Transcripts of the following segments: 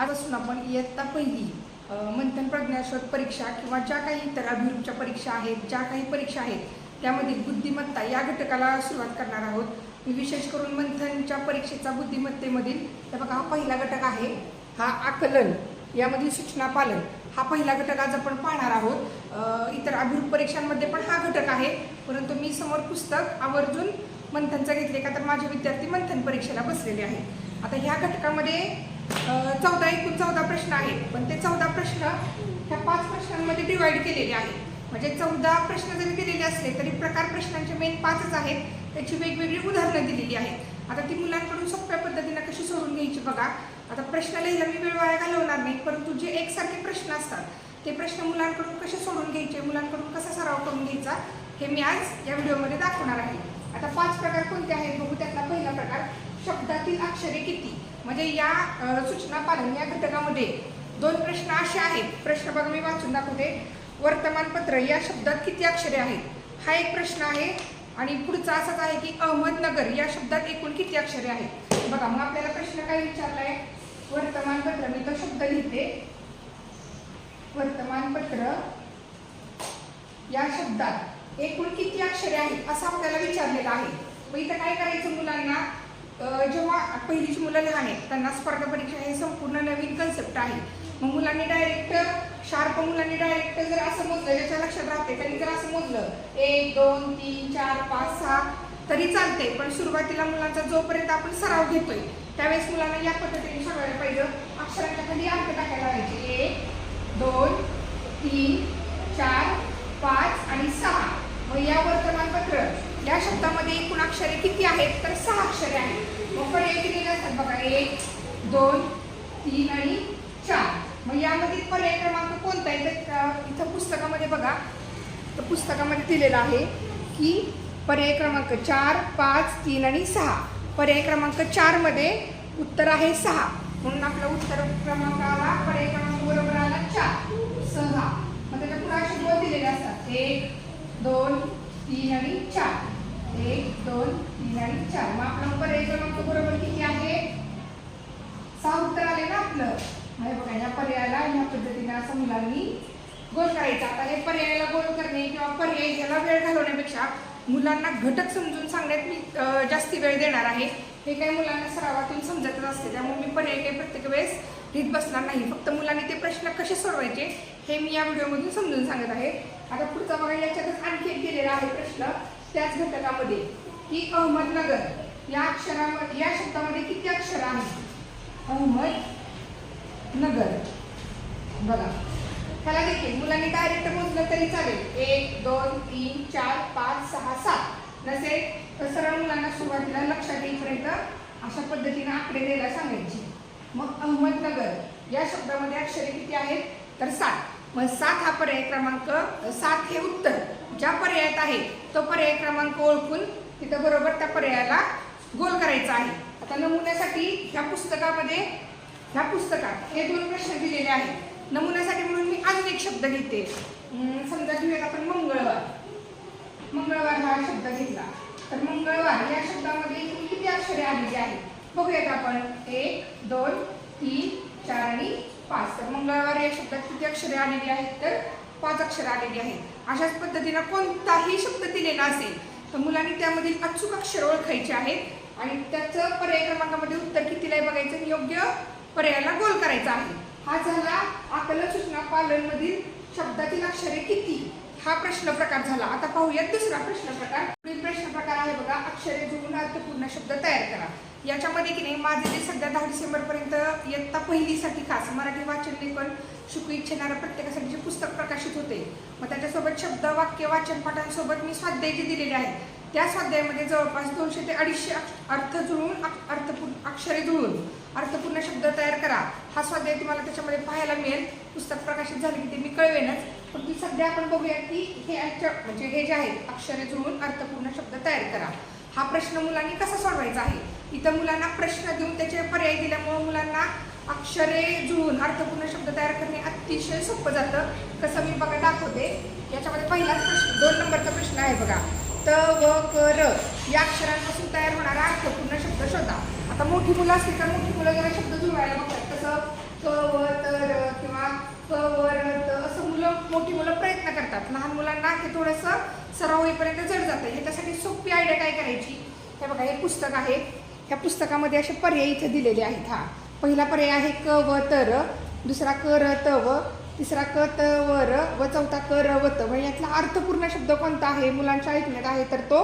आज असून आपण इयत्ता पहिली मंथन प्रज्ञाशोध परीक्षा किंवा ज्या काही इतर अभिरूपच्या परीक्षा आहेत ज्या काही परीक्षा आहेत त्यामधील बुद्धिमत्ता या घटकाला सुरुवात करणार आहोत. मी विशेष करून मंथनच्या परीक्षेचा बुद्धिमत्तेमधील तर बघा हा पहिला घटक आहे हा आकलन यामधील सूचना पालन हा पहिला घटक आज आपण पाहणार आहोत. इतर अभिरूप परीक्षांमध्ये पण हा घटक आहे परंतु मी समोर पुस्तक आवर्जून मंथनचं घेतले का तर माझे विद्यार्थी मंथन परीक्षेला बसलेले आहेत. आता ह्या घटकामध्ये चौदा एकूण चौदा प्रश्न आहेत. पण ते चौदा प्रश्न ह्या पाच प्रश्नांमध्ये डिवाईड केलेले आहेत. म्हणजे चौदा प्रश्न जरी दिलेले असले तरी प्रकार प्रश्नांचे मेन पाचच आहेत. त्याची वेगवेगळी उदाहरणं दिलेली आहेत. आता ती मुलांकडून सोप्या पद्धतीनं कशी सोडून घ्यायची बघा. आता प्रश्न लिहायला मी वेळ वाया घालवणार नाही परंतु जे एकसारखे प्रश्न असतात ते प्रश्न मुलांकडून कसे सोडून घ्यायचे मुलांकडून कसा सराव करून घ्यायचा हे मी आज या व्हिडिओमध्ये दाखवणार आहे. आता पाच प्रकार कोणते आहेत? बघू त्यातला पहिला प्रकार शब्दातील अक्षरे किती? म्हणजे या सूचना पालन या घटकामध्ये दोन प्रश्न असे आहेत. प्रश्न बघा मी वाचून दाखवते. वर्तमानपत्र या शब्दात किती अक्षरे आहेत? हा एक प्रश्न आहे. आणि पुढचा असाच आहे की अहमदनगर या शब्दात एकूण किती अक्षरे आहेत? बघा मग आपल्याला प्रश्न काय विचारलाय? वर्तमानपत्र मी तो शब्द लिहिते. वर्तमानपत्र या शब्दात एकूण किती अक्षरे आहेत? असं आपल्याला विचारलेलं आहे. मग इथं काय करायचं मुलांना? जेव्हा पहिलीची मुलं लहान आहेत त्यांना स्पर्धा परीक्षा हे संपूर्ण नवीन कन्सेप्ट आहे. मग मुलांनी डायरेक्ट शार्प मुलांनी डायरेक्ट जर असं मोजलं ज्याच्या लक्षात राहते त्यांनी जर असं मोजलं एक दोन तीन चार पाच सहा तरी चालते पण सुरुवातीला मुलांचा जोपर्यंत आपण सराव घेतोय त्यावेळेस मुलांना या पद्धतीने सांगायला पाहिजे. अक्षरांच्या खाली अंक टाकायला पाहिजे एक दोन तीन चार पाच आणि सहा. मग या वर्तमानपत्र या शब्दामध्ये एकूण अक्षरे किती आहेत? तर सहा अक्षरे आहेत. मग पर्याय किती असतात बघा एक दोन तीन आणि चार. मग यामध्ये पर्याय क्रमांक कोणता आहे? तर इथं पुस्तकामध्ये बघा. तर पुस्तकामध्ये दिलेलं आहे की पर्याय क्रमांक चार पाच तीन आणि सहा. पर्याय क्रमांक चारमध्ये उत्तर आहे सहा. म्हणून आपलं उत्तर क्रमांक आला पर्याय क्रमांक बरोबर आला चार. सहा. मग त्याच्या पुढे असे दोन दिलेले असतात. एक दोन तीन आणि चार. एक दोन तीन आणि चार. मग आपला पर्याय क्रमांक बरोबर किती आहे? सहा उत्तर आले ना आपलं. हे बघा या पर्यायाला ह्या पद्धतीने असं मुलांनी गोल करायचा. आता हे पर्यायाला गोल करणे किंवा पर्याय ह्याला वेळ घालवण्यापेक्षा मुलांना घटक समजून सांगण्यात मी जास्ती वेळ देणार आहे. हे काही मुलांना सरावातून समजतच असते. त्यामुळे मी पर्याय काही प्रत्येक वेळेस लिहित बसणार नाही. फक्त मुलांनी ते प्रश्न कसे सोडवायचे हे मी या व्हिडिओमधून समजून सांगत आहे. आता पुढचा बघा याच्यातच आणखी एक दिलेला आहे प्रश्न. त्याच घटकामध्ये की अहमदनगर या अक्षरामध्ये या शब्दामध्ये किती अक्षर आहेत? अहमद नगर बघा. त्याला देखील मुलांनी डायरेक्ट मोजलं तरी चालेल. एक दोन तीन चार पाच सहा सात. नसेल तर सरळ मुलांना सुरुवातीला लक्षात येईपर्यंत अशा पद्धतीने आकडे द्यायला सांगायची. मग अहमदनगर या शब्दामध्ये अक्षरे किती आहेत? तर सात. मग सात हा पर्याय क्रमांक सात हे उत्तर. ज्या पर्यायात आहे. तो पर्याय क्रमांक ओळखून तिथं बरोबर त्या पर्यायाला गोल करायचा आहे. आता नमुन्यासाठी ह्या पुस्तकामध्ये ह्या पुस्तकात हे दोन प्रश्न दिलेले आहेत. नमुन्यासाठी म्हणून मी अजून एक शब्द घेते. समजा घेऊयात आपण मंगळवार. मंगळवार हा शब्द घेतला. तर मंगळवार या शब्दामध्ये किती अक्षरे आलेली आहेत? बघूयात आपण. एक दोन तीन चार आणि पाच. तर मंगळवार या शब्दात किती अक्षरे आलेली आहेत? तर पाच अक्षर आलेली आहेत. अशाच पद्धतीनं कोणताही शब्द दिलेला असेल तर मुलांनी त्यामधील अचूक अक्षर ओळखायचे आहेत. आणि त्याचं पर्याय क्रमांकामध्ये उत्तर कितीला आहे बघायचं योग्य पर्यायाला गोल करायचा आहे. हा झाला आकलन सूचना पालन मधील शब्दातील अक्षरे किती? हा प्रश्न प्रकार झाला. आता पाहूयात दुसरा प्रश्न प्रकार. पुढील प्रश्न प्रकार आहे बघा. अक्षरे जुळून अर्थपूर्ण शब्द तयार करा. याच्यामध्ये की नाही माझे जे सध्या दहा डिसेंबरपर्यंत इयत्ता पहिलीसाठी खास मराठी वाचन लेखन शिकू इच्छिणाऱ्या प्रत्येकासाठी जे पुस्तक प्रकाशित होते मग त्याच्यासोबत शब्द वाक्य वाचन पाठांसोबत मी स्वाध्याय जे दिलेले आहेत. त्या स्वाध्यायामध्ये जवळपास दोनशे ते अडीचशे अर्थ जुळून अर्थपूर्ण अक्षरे जुळून अर्थपूर्ण शब्द तयार करा. हा स्वाध्याय तुम्हाला त्याच्यामध्ये पाहायला मिळेल. पुस्तक प्रकाशित झाले की ते मी कळवेनच. पण ती सध्या आपण बघूया की हे म्हणजे हे जे आहेत अक्षरे जुळून अर्थपूर्ण शब्द तयार करा. हा प्रश्न मुलांनी कसा सोडवायचा आहे? इथं मुलांना प्रश्न देऊन त्याचे पर्याय दिल्यामुळं मुलांना अक्षरे जुळून अर्थपूर्ण शब्द तयार करणे अतिशय सोपं जातं. कसं मी बघा दाखवते. याच्यामध्ये पहिलाच प्रश्न दोन नंबरचा प्रश्न आहे बघा. त व क र या अक्षरांपासून तयार होणारा अर्थपूर्ण शब्द शोधा. आता मोठी मुलं असली तर मोठी मुलं जरा शब्द जुळवायला बघतात. तसं क व त र किंवा क व र त असं मुलं मोठी मुलं प्रयत्न करतात. लहान मुलांना हे थोडंसं सराव होईपर्यंत जड जातं. याच्यासाठी सोपी आयडिया काय करायची? हे बघा हे पुस्तक आहे. ह्या पुस्तकामध्ये असे पर्याय इथे दिलेले आहेत हा. पहिला पर्याय आहे क व तर दुसरा क र त व. तिसरा क त व र. व चौथा क र व त. म्हणजे यातला अर्थपूर्ण शब्द कोणता आहे? मुलांच्या ऐकण्यात आहे तर तो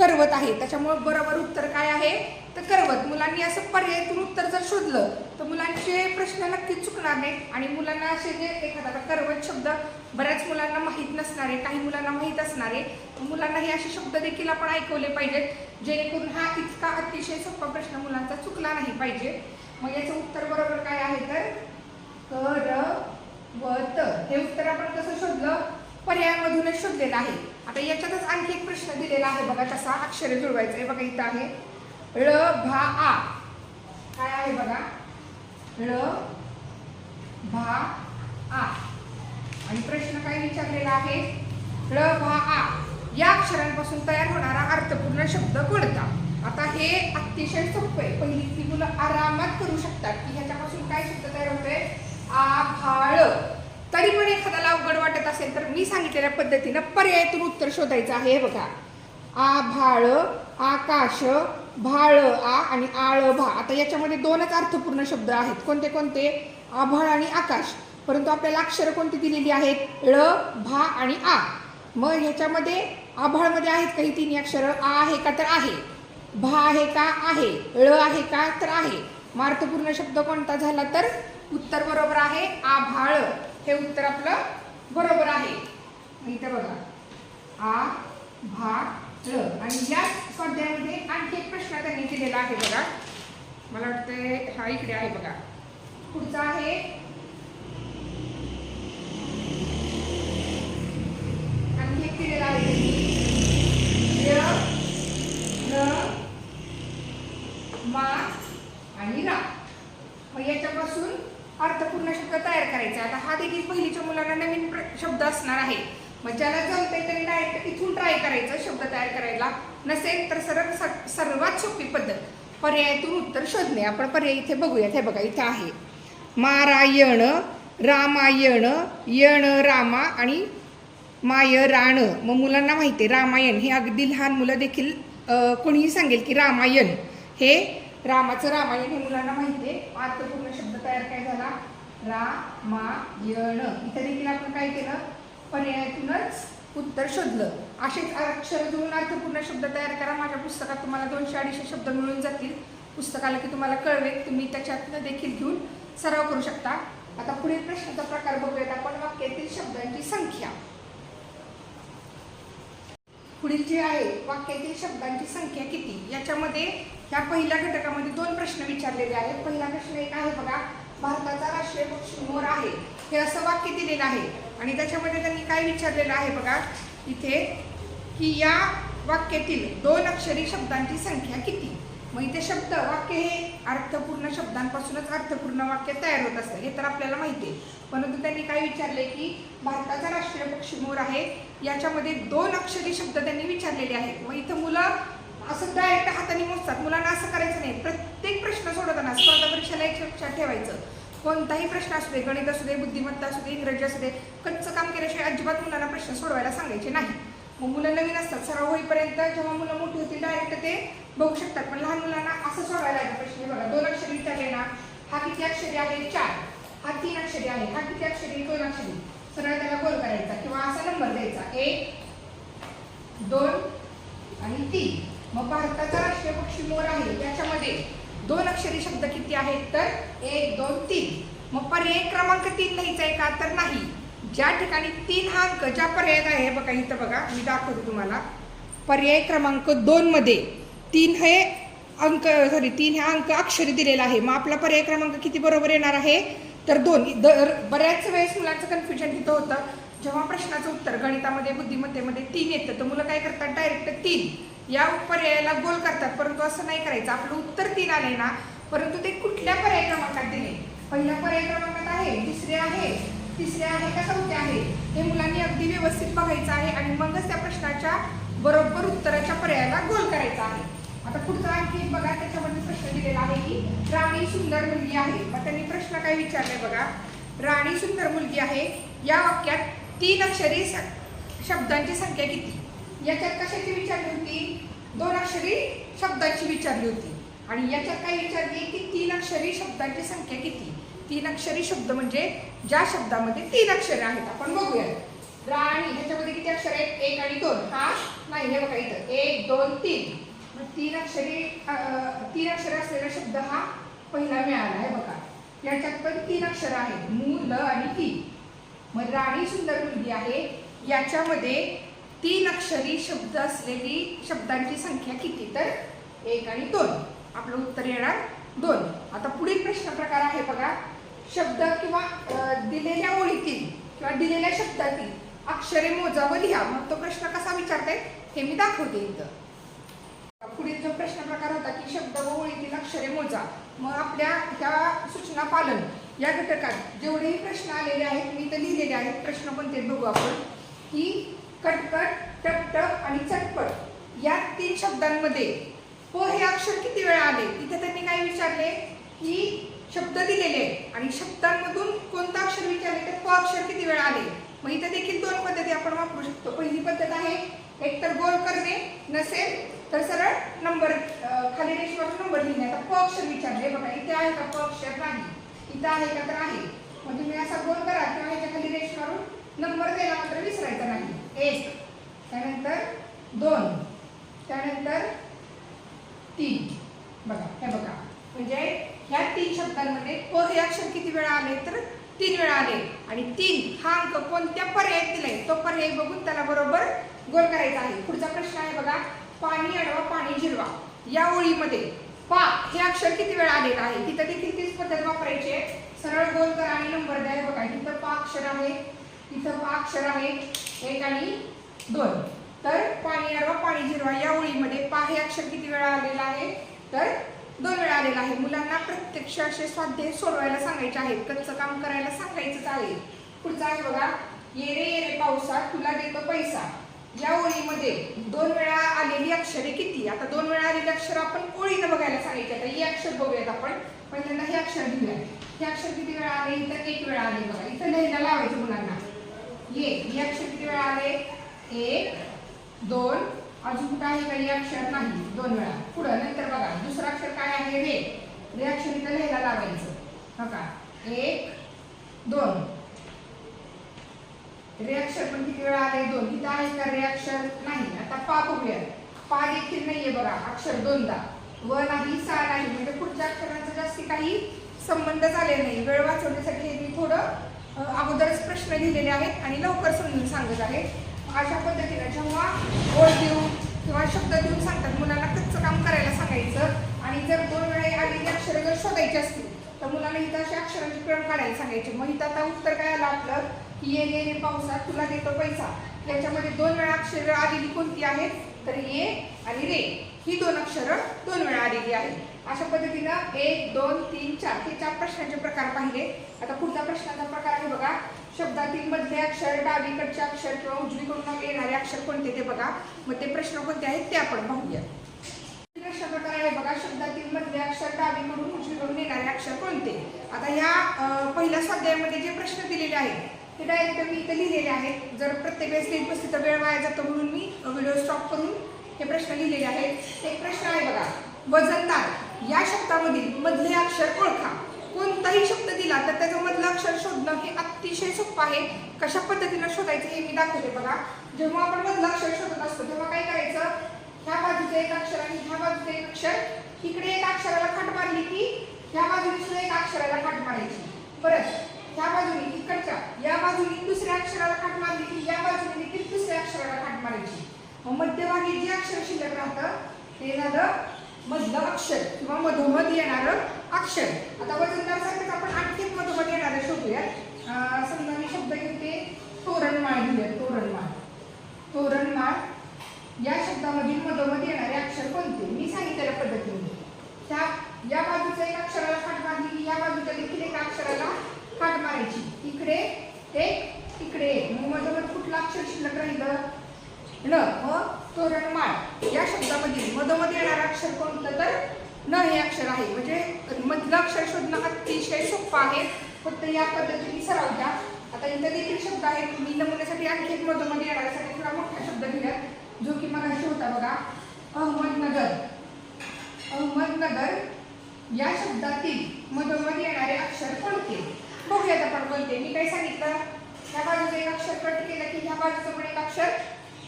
करवत आहे. त्याच्यामुळे बरोबर उत्तर काय आहे? तर करवत. मुलांनी असं पर्यायातून उत्तर जर शोधलं तर मुलांचे प्रश्न नक्कीच चुकणार नाहीत. आणि मुलांना असे जे एखादा करवत शब्द बऱ्याच मुलांना माहीत नसणारे काही मुलांना माहीत असणारे मुलांना हे असे शब्द देखील आपण ऐकवले पाहिजेत जेणेकरून हा इतका अतिशय सोपा प्रश्न मुलांचा चुकला नाही पाहिजे. मग याचं उत्तर बरोबर काय आहे तर? कर व हे उत्तर आपण कसं शोधलं? पर्यायामधूनच शोधलेला आहे. आता याच्यातच आणखी एक प्रश्न दिलेला आहे. बघा कसा अक्षरे जुळवायचं. आहे बघा इथं आहे. ळ भा आ. काय आहे बघा? ळ भा आ. आणि प्रश्न काय विचारलेला आहे? ळ भा आ. या अक्षरांपासून तयार होणारा अर्थपूर्ण शब्द कोणता? आता हे अतिशय सोपं आहे. पहिली ती मुलं आरामात करू शकतात. की ह्याच्यापासून काय शब्द तयार होतोय? आभाळ तरी पण एखाद्याला अवघड वाटत असेल तर मी सांगितलेल्या पद्धतीनं पर्यायातून उत्तर शोधायचं आहे. हे बघा. आभाळ आकाश भाळ आ आणि आळ भा. आता याच्यामध्ये दोनच अर्थपूर्ण शब्द आहेत. कोणते कोणते? आभाळ आणि आकाश. परंतु आपल्याला अक्षरं कोणती दिलेली आहेत? ळ भा आणि आ. मग ह्याच्यामध्ये आभाळमध्ये आहेत काही तिन्ही अक्षरं? आ आहे का तर आहे. भा आहे का? आहे. ळ आहे का? तर आहे. मग अर्थपूर्ण शब्द कोणता झाला तर? उत्तर बरोबर आहे आभाळ हे उत्तर आपलं बरोबर आहे. इथं बघा. आ भा ळ. आणि या स्वाध्यायामध्ये आणखी एक प्रश्न त्यांनी दिलेला आहे बघा. मला वाटतंय हा इकडे आहे बघा. पुढचा आहे. आणखी एक केलेला आहे त्यांनी य न मा आणि रा मग याच्यापासून अर्थपूर्ण शब्द तयार करायचा आता हा देखील पहिलीच्या मुलांना नवीन प्र- शब्द असणार आहे. मग ज्याला जमतंय त्यांनी डायरेक्ट इथून ट्राय करायचं शब्द तयार करायला. नसेल तर सरळ स- सर्वात सोपी पद्धत पर्यायातून उत्तर शोधणे. आपण पर्याय इथे बघूयात. हे बघा इथे आहे. मारायण रामायण यण रामा आणि माय राण मग मुलांना माहिती आहे रामायण. हे अगदी लहान मुलं देखील कोणीही सांगेल की रामायण. हे रामाचं रामायण हे मुलांना माहिती आहे. पूर्ण शब्द तयार काय झाला? रामायण. इथं देखील आपण काय केलं? पर्यायातूनच उत्तर शोधलं. असेच अक्षर जुळून अर्थपूर्ण शब्द तयार करा. माझ्या पुस्तकात तुम्हाला दोनशे अडीचशे शब्द मिळून जातील. पुस्तकाला की तुम्हाला कळवेल. तुम्ही त्याच्यातनं देखील घेऊन सराव करू शकता. आता पुढील प्रश्नाचा प्रकार बघूयात आपण. वाक्यातील शब्दांची संख्या. पुढील जे आहे वाक्यातील शब्दांची संख्या किती? याच्यामध्ये ह्या पहिल्या घटकामध्ये दोन प्रश्न विचारलेले आहेत. पहिला प्रश्न एक आहे बघा भारताचा राष्ट्रीय पक्षी मोर आहे. हे असं वाक्य दिलेलं आहे. आणि त्याच्यामध्ये त्यांनी काय विचारलेलं आहे बघा इथे की या वाक्यातील दोन अक्षरी शब्दांची संख्या किती? मग इथे शब्द वाक्य हे अर्थपूर्ण शब्दांपासूनच अर्थपूर्ण वाक्य तयार होत असतं. हे तर आपल्याला माहिती आहे. परंतु त्यांनी काय विचारले की भारताचा राष्ट्रीय पक्षी मोर आहे याच्यामध्ये दोन अक्षरी शब्द त्यांनी विचारलेले आहेत. मग इथं मुलं असं डायरेक्ट हाताने मोजतात. मुलांना असं करायचं नाही. प्रत्येक प्रश्न सोडवताना स्पर्धा परीक्षेला एक लक्षात ठेवायचं. कोणताही प्रश्न असू दे गणित असू दे बुद्धिमत्ता असू दे इंग्रजी असू दे कच्चं काम केल्याशिवाय अजिबात मुलांना प्रश्न सोडवायला सांगायचे नाही. मग मुलं नवीन असतात सराव होईपर्यंत जेव्हा मुलं मोठी होतील डायरेक्ट ते बघू शकतात. पण लहान मुलांना असं सोडवायला लागेल प्रश्न बघा. दोन अक्षरी विचारले ना हा किती अक्षरी आहे? चार. हा तीन अक्षरी आहे. हा किती अक्षरी दोन अक्षरी. सरळ त्याला गोल करायचा किंवा असा नंबर द्यायचा. एक दोन आणि तीन. मग भारताचा राष्ट्रीय पक्षी मोर आहे त्याच्यामध्ये दोन अक्षरी शब्द किती आहेत? तर एक दोन तीन. मग पर्याय क्रमांक तीन लिहायचा आहे का तर नाही. ज्या ठिकाणी तीन हा अंक ज्या पर्यायात आहे बघा इथं बघा मी दाखवतो तुम्हाला. पर्याय क्रमांक दोन मध्ये तीन हे अंक सॉरी तीन हे अंक अक्षरी दिलेला आहे. मग आपला पर्याय क्रमांक किती बरोबर येणार आहे? तर दोन. दर बऱ्याच वेळेस मुलांचं कन्फ्युजन इथं होतं. जेव्हा प्रश्नाचं उत्तर गणितामध्ये बुद्धिमत्तेमध्ये तीन येतं तर मुलं काय करतात? डायरेक्ट तीन. या पर्यायाला गोल करतात. परंतु असं नाही करायचं. आपलं उत्तर तीन आले ना परंतु ते कुठल्या पर्याय क्रमांकात दिले? पहिल्या पर्याय क्रमांकात आहे तिसरे आहे. तिसरे आहे का चौथे आहे? हे मुलांनी अगदी व्यवस्थित बघायचं आहे आणि मगच त्या प्रश्नाच्या बरोबर उत्तराच्या पर्यायाला गोल करायचा आहे. आता पुढचा आणखी बघा त्याच्यामध्ये प्रश्न दिलेला आहे की राणी सुंदर मुलगी आहे. मग त्यांनी प्रश्न काय विचारलाय बघा? राणी सुंदर मुलगी आहे. या वाक्यात तीन अक्षरी स- शब्दांची संख्या किती? याच्यात कशाची विचारली होती? दोन अक्षरी शब्दाची विचारली होती. आणि याच्यात काय विचारली की तीन अक्षरी शब्दांची संख्या किती? तीन अक्षरी शब्द म्हणजे ज्या शब्दामध्ये तीन अक्षरे आहेत. आपण बघूया राणी ह्याच्यामध्ये किती अक्षर आहेत? एक आणि दोन. हा? नाही हे बघा इथं. एक दोन तीन. मग तीन अक्षरी तीन अक्षर असलेला शब्द हा पहिला मिळाला आहे बघा. याच्यात पण तीन अक्षर आहेत. मूल आणि ती. मग राणी सुंदर मुलगी आहे. याच्यामध्ये तीन अक्षरी शब्द असलेली शब्दांची संख्या किती? तर एक आणि दोन. आपलं उत्तर येणार दोन. आता पुढील प्रश्न प्रकार आहे बघा. शब्द किंवा दिलेल्या ओळीतील किंवा दिलेल्या शब्दातील अक्षरे मोजा व लिहा. मग तो प्रश्न कसा विचारते हे मी दाखवते इथं. पुढील जो प्रश्न प्रकार होता की शब्द व ओळीतील अक्षरे मोजा. मग आपल्या ह्या सूचना पालन या घटकात जेवढेही प्रश्न आलेले आहेत मी तर लिहिलेले आहेत. प्रश्न पण ते बघू आपण. की कटकट टपटप आणि चटपट. या तीन शब्दांमध्ये हो हे अक्षर किती वेळा आले? इथे त्यांनी काय विचारले? की शब्द दिलेले आहेत. आणि शब्दांमधून कोणतं अक्षर विचारले? तर प अक्षर किती वेळा आले? मग इथे देखील दोन पद्धती आपण वापरू शकतो. पहिली पद्धत आहे एक तर गोल करणे नसेल तर सरळ नंबर खाली रेषेवर नंबर लिहिणे. आता प अक्षर विचारले. बघा इथे आहे का? प अक्षर नाही. इथं आहे का? तर आहे. मग तुम्ही असा गोल करा किंवा ह्याच्या खाली रेष मारून नंबर द्यायला एक. त्यानंतर दोन. त्यानंतर तीन. बघा हे बघा. म्हणजे ह्या तीन शब्दांमध्ये प हे अक्षर किती वेळा आले तर तीन वेळा आले. आणि तीन हा अंक कोणत्या पर्यायात दिलाय तो पर्याय बघून त्याला बरोबर गोल करायचा आहे. पुढचा प्रश्न आहे बघा. पाणी अडवा पाणी जिरवा या ओळीमध्ये पा हे अक्षर किती वेळा आलेलं आहे? तिथं देखील तीच पद्धत वापरायची आहे. सरळ गोल करा आणि नंबर द्या. बघा तिथं पा अक्षर आहे. इथं पाक्षर आहे एक आणि दोन. तर पाणी अडवा पाणी जिरवा या ओळीमध्ये पा हे अक्षर किती वेळा आलेला आहे? तर दोन वेळा आलेला आहे. मुलांना प्रत्यक्ष असे स्वाध्याय सोडवायला सांगायचे आहेत कच्चं काम करायला सांगायचंच आहे. पुढचा आहे बघा. ये रे ये पावसा तुला देतो पैसा. या ओळीमध्ये दोन वेळा आलेली अक्षरे किती? आता दोन वेळा आलेली अक्षर आपण ओळीनं बघायला सांगायचे. आता हे अक्षर बघूयात आपण. पहिल्यांदा हे अक्षर लिहूया हे अक्षर किती वेळा आले? इथं एक वेळा आले बघा. इथं लिहायला लावायचं मुलांना. ये हे अक्षर किती वेळा आले? एक दोन. अजून कुठं आहे काही अक्षर नाही. दोन वेळा. पुढं नंतर बघा. दुसरं अक्षर काय आहे? रे रे अक्षर इथं लिहायला लावायचं. हो बघा एक दोन. रे अक्षर पण किती वेळा आले? दोन. इथं आहे का रे अक्षर नाही. आता पा बघूया पा देखील नाहीये बघा. अक्षर दोनदा. व नाही सा नाही. म्हणजे पुढच्या अक्षरांचा जास्ती काही संबंध झाले नाही. वेळ वाचवण्यासाठी मी थोडं अगोदरच प्रश्न लिहिलेले आहेत आणि लवकर समजून सांगत आहे अशा पद्धतीनं जेव्हा ओळ देऊन किंवा शब्द देऊन सांगतात मुलांना कच्चं काम करायला सांगायचं आणि जर दोन वेळा आलेली अक्षरं जर शोधायची असतील तर मुलांना इथं अशा अक्षरांची क्रम काढायला सांगायचे. मग इथं आता उत्तर काय आलं आपलं? की ये ये पावसात तुला देतो पैसा. याच्यामध्ये दोन वेळा अक्षरं आलेली कोणती आहेत? तर ये आणि रे. ही दोन अक्षरं दोन वेळा आलेली आहेत. अशा पद्धतीनं एक दोन तीन चार हे चार प्रश्नांचे प्रकार पाहिले. आता पुढचा प्रश्नाचा प्रकार आहे बघा. शब्दातील मधले अक्षर डावीकडचे अक्षर किंवा उजवीकडून येणारे अक्षर कोणते ते बघा. मग ते प्रश्न कोणते आहेत ते आपण पाहूया. प्रश्न प्रकार आहे बघा. शब्दातील मधले अक्षर डावीकडून उजवीकडून येणारे अक्षर कोणते? आता ह्या पहिल्या स्वाध्यायामध्ये जे प्रश्न दिलेले आहेत ते डायरेक्ट मी इथं लिहिलेले आहेत. जर प्रत्येक वेळेस लिहित बसली तर वेळ वाया जातो म्हणून मी व्हिडिओ स्टॉप करून हे प्रश्न लिहिलेले आहेत. एक प्रश्न आहे बघा. वजनदार. या शब्दामधील मधले अक्षर ओळखा. कोणताही शब्द दिला तर त्याचं मधलं अक्षर शोधणं हे अतिशय सोपं आहे. कशा पद्धतीनं शोधायचं हे मी दाखवते बघा. जेव्हा आपण मधलं अक्षर शोधत असतो तेव्हा काय करायचं? ह्या बाजूचं एक अक्षर आणि ह्या बाजूचं एक अक्षर. इकडे एक अक्षराला खाट मारली की ह्या बाजूने सुद्धा एक अक्षराला खाट मारायची. परत ह्या बाजूने इकडच्या या बाजूने दुसऱ्या अक्षराला खाट मारली की या बाजूने देखील दुसऱ्या अक्षराला खाट मारायची. मग मध्यभागी जे अक्षर शिल्लक राहतं ते झालं मधलं अक्षर किंवा मधोमध येणारं अक्षर. आता वजनदार आपण आणखी मधोमध येणारं शोधूया समजा मी शब्द घेते तोरणमाळ घेऊया तोरणमाळ. तोरणमाळ या शब्दामधील मधोमध येणारे अक्षर कोणते? मी सांगितलेल्या पद्धतीने त्या या बाजूच्या एक अक्षराला खाट मारली की या बाजूच्या देखील एका अक्षराला खाट मारायची. इकडे एक इकडे मग मधोमध कुठलं अक्षर शिल्लक राहिलं? न व तोरणमाळ या शब्दामधील मधोमध येणारं अक्षर कोणतं तर? न हे अक्षर आहे. म्हणजे मधलं अक्षर शोधणं अतिशय सोपं आहे. फक्त या पद्धतीने सराव घ्या. आता इथं देखील शब्द आहेत. मी नमुन्यासाठी आणखी एक मधोमध येणाऱ्यासाठी थोडा मोठा शब्द घेऊया जो की मला होता बघा. अहमदनगर. अहमदनगर. या शब्दातील मधोमध येणारे अक्षर कोणते? बघूयात आपण बोलते मी काय सांगितलं? ह्या बाजूचं एक अक्षर कट केलं की ह्या बाजूचं पण एक अक्षर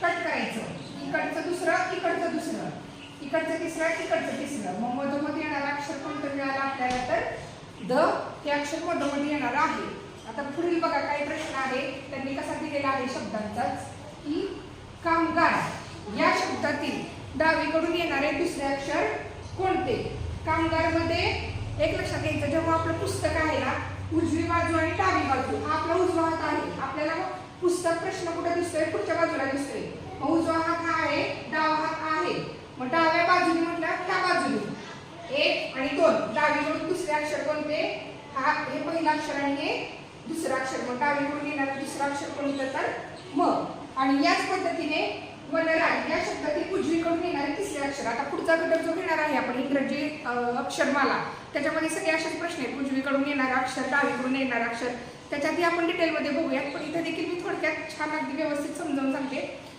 कट करायचं. इकडचं दुसरं इकडचं दुसरं. इकडचं तिसरं इकडचं तिसरं. मग मधोमध येणारं अक्षर कोणतं मिळालं आपल्याला तर द हे अक्षर मधोमध येणार आहे. आता पुढील बघा काही प्रश्न आहे. त्यांनी कसा दिलेला आहे शब्दांचाच? की कामगार. या शब्दातील डावीकडून येणारे दुसरे अक्षर कोणते? कामगारमध्ये एक लक्षात घ्यायचं जेव्हा आपलं पुस्तक आहे ना उजवी बाजू आणि डावी बाजू हा आपला उजवा हात आहे. आपल्याला पुस्तक प्रश्न कुठे दिसतोय? पुढच्या बाजूला दिसतोय. मग उजवा हात हा आहे डावा हात आहे. मग डाव्या बाजूने म्हटलं ह्या बाजूने. एक आणि दोन. डावीकडून दुसरे अक्षर कोणते? हा हे पहिलं अक्षर आणि हे दुसरं अक्षर. मग डावीकडून येणारं दुसरं अक्षर कोणतं तर? मग आणि याच पद्धतीने वनराज या शब्दातील उजवीकडून येणारे तिसरे अक्षर. आता पुढचा घटक जो घेणार आहे आपण इंग्रजी अक्षरमाला. त्याच्यामध्ये सगळे असेच प्रश्न आहेत. उजवीकडून येणारं अक्षर डावीकडून येणारं अक्षर. त्याच्यातही आपण डिटेलमध्ये बघूयात. पण इथे देखील मी थोडक्यात छान अगदी व्यवस्थित समजावून सांगते.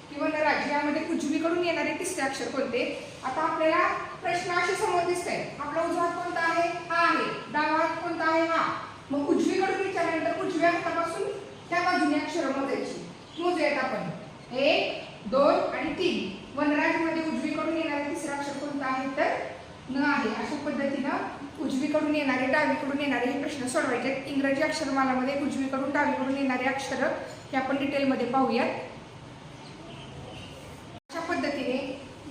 की वनराज यामध्ये उजवीकडून येणारे तिसरे अक्षर कोणते? आता आपल्याला प्रश्न असे समोर दिसत आहे आपला उजवा हात कोणता आहे? हा आहे. डावा हात कोणता आहे? हा. मग उजवीकडून विचारल्यानंतर उजव्या हातापासून त्या बाजूने अक्षर मोजायची. मोजूयात आपण. एक दोन आणि तीन. वनराजमध्ये उजवीकडून येणारे तिसरं अक्षर कोणतं आहे? तर न आहे. अशा पद्धतीनं उजवीकडून येणारे डावीकडून येणारे हे प्रश्न सोडवायचे आहेत. इंग्रजी अक्षरमालामध्ये उजवीकडून डावीकडून येणारे अक्षर हे आपण डिटेलमध्ये पाहूयात. अशा पद्धतीने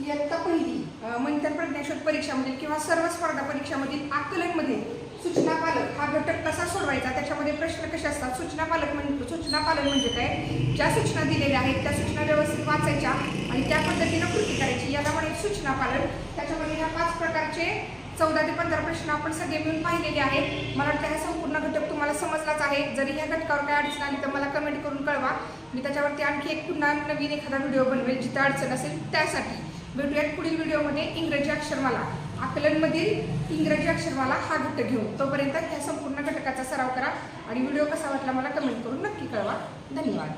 इयत्ता पहिली मंथन प्रज्ञाशोध परीक्षामधील किंवा सर्व स्पर्धा परीक्षामधील आकलनमध्ये सूचना पालक हा घटक कसा सोडवायचा? त्याच्यामध्ये प्रश्न कसे असतात? सूचना पालक म्हणजे सूचना पालन म्हणजे काय? ज्या सूचना दिलेल्या आहेत त्या सूचना व्यवस्थित वाचायच्या आणि त्या पद्धतीनं कृती करायची. याला म्हणजे सूचना पालन. त्याच्यामध्ये ह्या पाच प्रकारचे चौदा ते पंधरा प्रश्न आपण सगळे मिळून पाहिलेले आहेत. मला वाटतं हा संपूर्ण घटक तुम्हाला समजलाच आहे. जरी ह्या घटकावर काय अडचण आली तर मला कमेंट करून कळवा. मी त्याच्यावरती आणखी एक पुन्हा नवीन एखादा व्हिडिओ बनवेल जिथं अडचण असेल त्यासाठी. भेटूयात पुढील व्हिडिओमध्ये इंग्रजी अक्षरमाला. आकलनमधील इंग्रजी अक्षरमाला हा घटक घेऊन. तोपर्यंत ह्या संपूर्ण घटकाचा सराव करा. आणि व्हिडिओ कसा वाटला मला कमेंट करून नक्की कळवा. धन्यवाद.